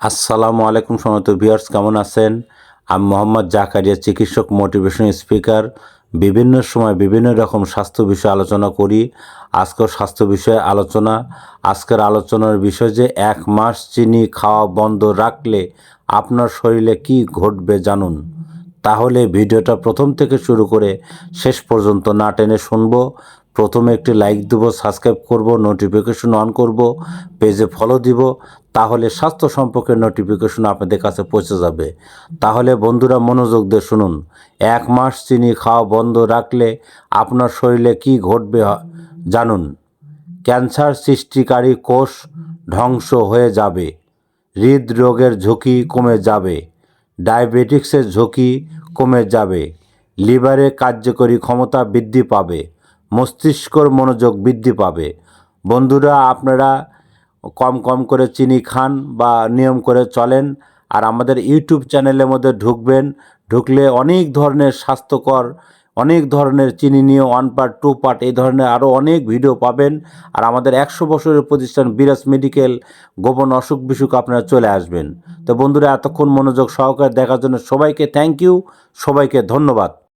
আসসালামু আলাইকুম সমত ভিউয়ার্স, কেমন আছেন? আমি মোহাম্মদ জাকারিয়া, চিকিৎসক মোটিভেশন স্পিকার বিভিন্ন সময় বিভিন্ন রকম স্বাস্থ্য বিষয়ে আলোচনা করি। আজকের স্বাস্থ্য বিষয়ে আলোচনা। আজকের আলোচনার বিষয় যে এক মাস চিনি খাওয়া বন্ধ রাখলে আপনার শরীরে কি ঘটবে জানুন। তাহলে ভিডিওটা প্রথম থেকে শুরু করে শেষ পর্যন্ত না টেনে শুনব। প্রথমে একটি লাইক দেবো সাবস্ক্রাইব করব নোটিফিকেশন অন করব পেজে ফলো দিব। তাহলে স্বাস্থ্য সম্পর্কে নোটিফিকেশন আপনাদের কাছে পৌঁছে যাবে। তাহলে বন্ধুরা মনোযোগ দিয়ে শুনুন। এক মাস চিনি খাওয়া বন্ধ রাখলে আপনার শরীরে কি ঘটবে জানুন। ক্যান্সার সৃষ্টিকারী কোষ ধ্বংস হয়ে যাবে। হৃদরোগের ঝুঁকি কমে যাবে। ডায়াবেটিক্সের ঝুঁকি কমে যাবে। লিভারে কার্যকরী ক্ষমতা বৃদ্ধি পাবে। মস্তিষ্কর মনোযোগ বৃদ্ধি পাবে। বন্ধুরা, আপনারা কম কম করে চিনি খান বা নিয়ম করে চলেন। আর আমাদের ইউটিউব চ্যানেলের মধ্যে ঢুকবেন। ঢুকলে অনেক ধরনের স্বাস্থ্যকর, অনেক ধরনের চিনি নিয়ে ওয়ান পার্ট টু পার্ট এই ধরনের আরও অনেক ভিডিও পাবেন। আর আমাদের একশো বছরের প্রতিষ্ঠান বিরাজ মেডিকেল, গোপন অসুখ বিসুখ আপনারা চলে আসবেন। তো বন্ধুরা, এতক্ষণ মনোযোগ সহকারে দেখার জন্য সবাইকে থ্যাংক ইউ সবাইকে ধন্যবাদ।